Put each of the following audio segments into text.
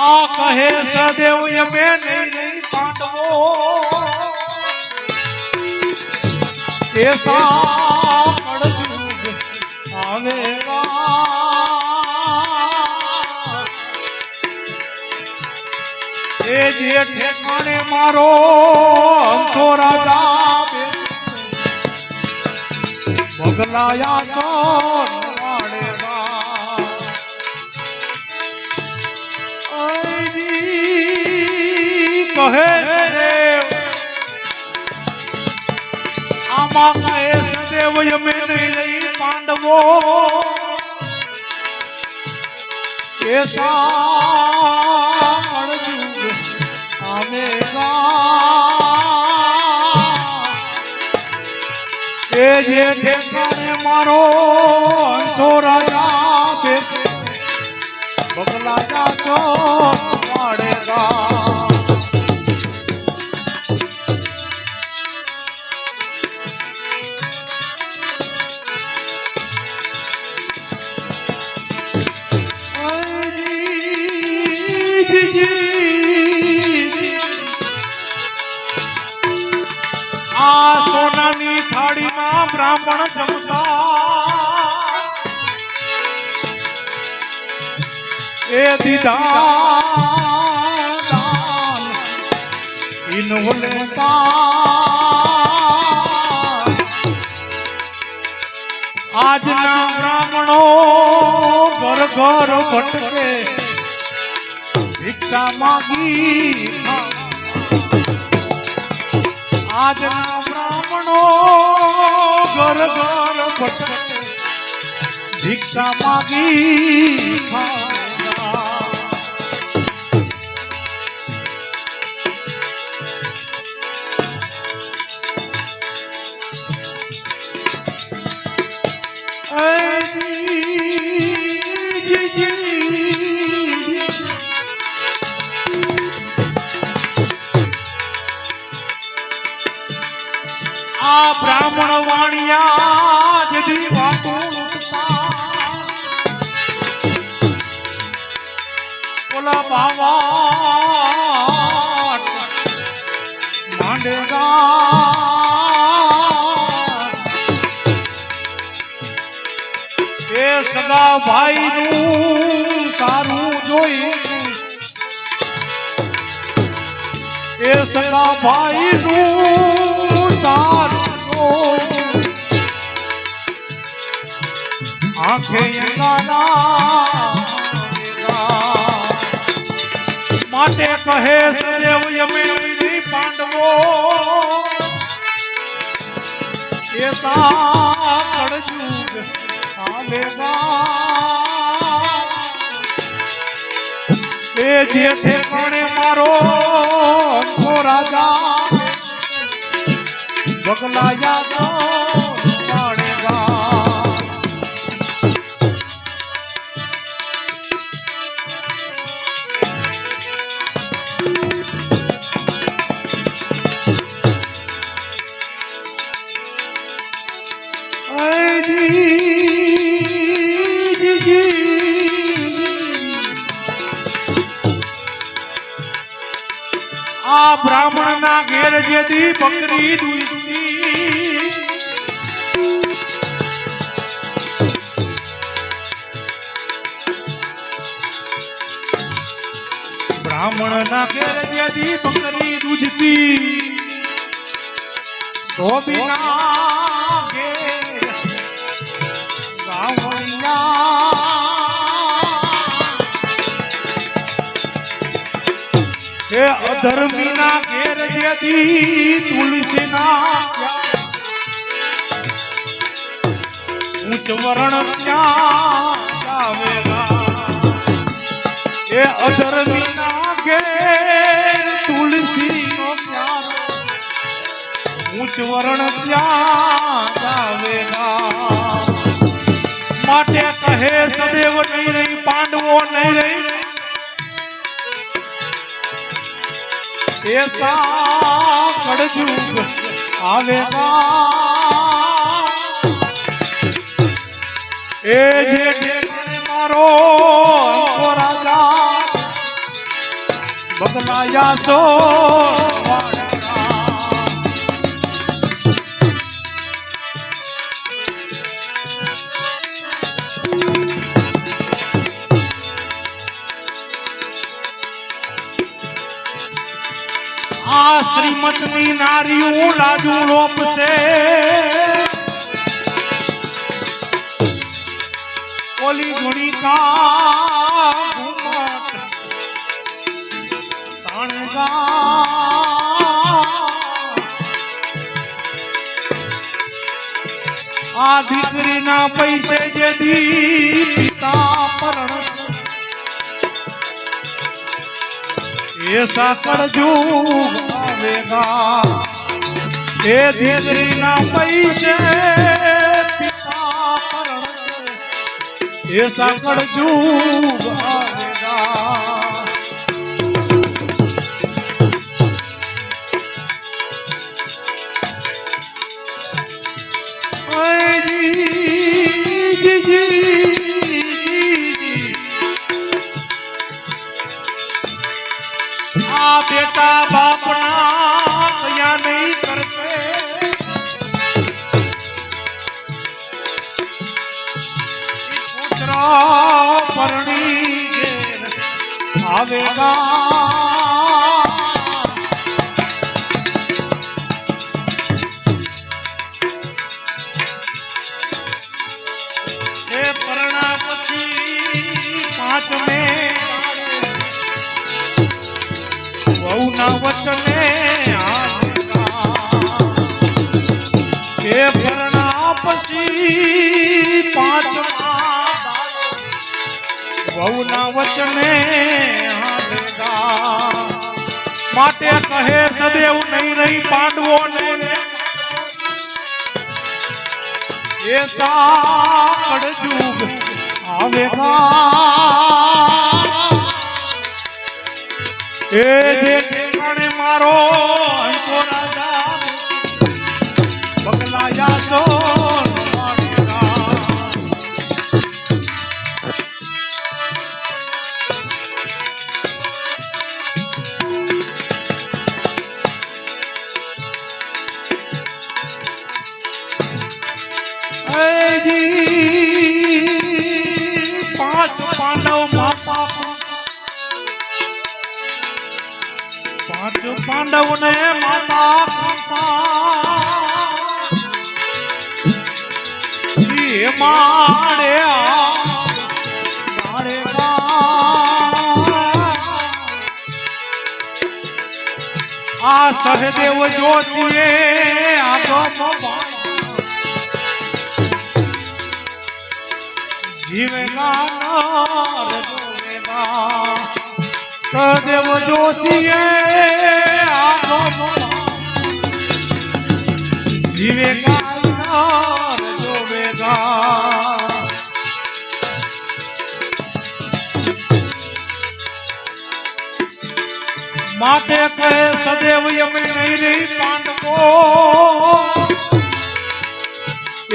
આ કહે સદેવ યમે નહીં પાંડવો. એસા કળયુગ આવેગા એ જે ઠેકાણે મારો અંતો રાજા બગલાયા તો નહીં રહી પાંડવો. અણજુગ આવેગા એ જે ઠેકાણે મારો હંસો રાજા બગલા જાતો વાડેગા બ્રાહ્મણ જમતા. એ દીધા ઇનો લેતા. આજના બ્રાહ્મણો ઘર ઘર ભટકે. ભિક્ષા માગી આજના બ્રાહ્મણો ઘર ઘર ભટકે ભિક્ષા માગી ખાતા. બ્રાહ્મણ વાણિયા જદી. ઓલા બાવા એ સગા ભાઈ નું સારું જોઈ એ સગા ભાઈ નું માટે કહે સદેવ યમે નહીં પાંડવો. એસા કળજુગ આવેગા એ જે ઠેકાણે મારો રાજા? બગલાયા બ્રાહ્મણ ના ઘેર જેદી બકરી દૂધતી બ્રાહ્મણ ના ઘેર જેદી બકરી દૂધતી ધોબીના ઘેર એ અધર્મી ના ઘેર જેથી તુલસી ના ઊંચ વરણ એ અધર્મી ના તુલસી નો પ્યાર. ઊંચ વરણ ક્યાં માટે કહે, સદેવ નહીં રહી, પાંડવો નહીં રહી. એસા કળજુગ આવેગા એ જે મારો રાજા બદલાયા છો. શ્રીમતની નારીયું લાજુ રોપ છે. ઓલી ગુણિકા ઘુમટ તાણગા આ દીકરીના પૈસે જે દી પિતા પરણ એ સાકળ જુગ આવેગા એ દીકરીના પૈસે એ સાકળ જુગ. આ બેટા બાપના આવેગા એ પરણા પછી પાંચમે વહુના વચને. એ પરણા પછી પાંચમા વહુના વચને માટે કહે સદેવ નહીં રહી પાંડવો ને એ સાકડ જુગ એ જે મારો રાજા પાંચ પાંડવ માપા પાંચ પાંડવ ને માતા પિતા. એ આ માળે ગા. આ સહદેવ સદેવ જોશીએ આગમ જીવેગા માટે કહે સદેવ યમે નહીં રહી પાંડવો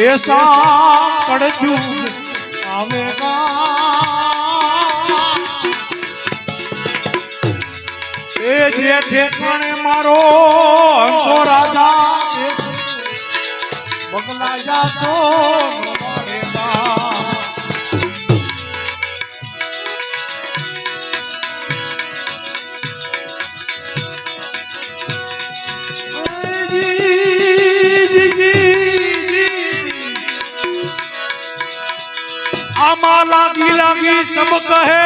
એસા એ જે ઠેકાણે મારો હંસો રાજા બગલાયા તો આમાં લાગી લાગી સબ કહે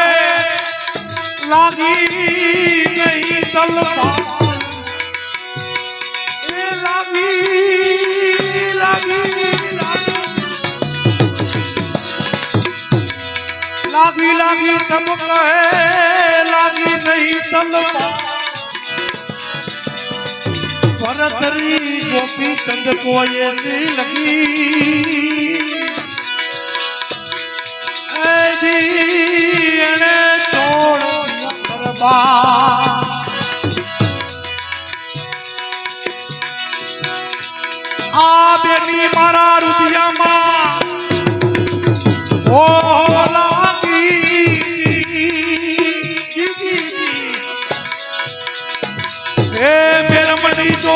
લાગી નહીં તલપા એ લાગી લાગી લાગી લાગી સબ કહે લાગી નહીં તલપા ભરતરી ગોપી ચંદ કોએ લગી શિરસી એને તોડો આ બેની મારા રુદિયામાં એ મેરમણી તો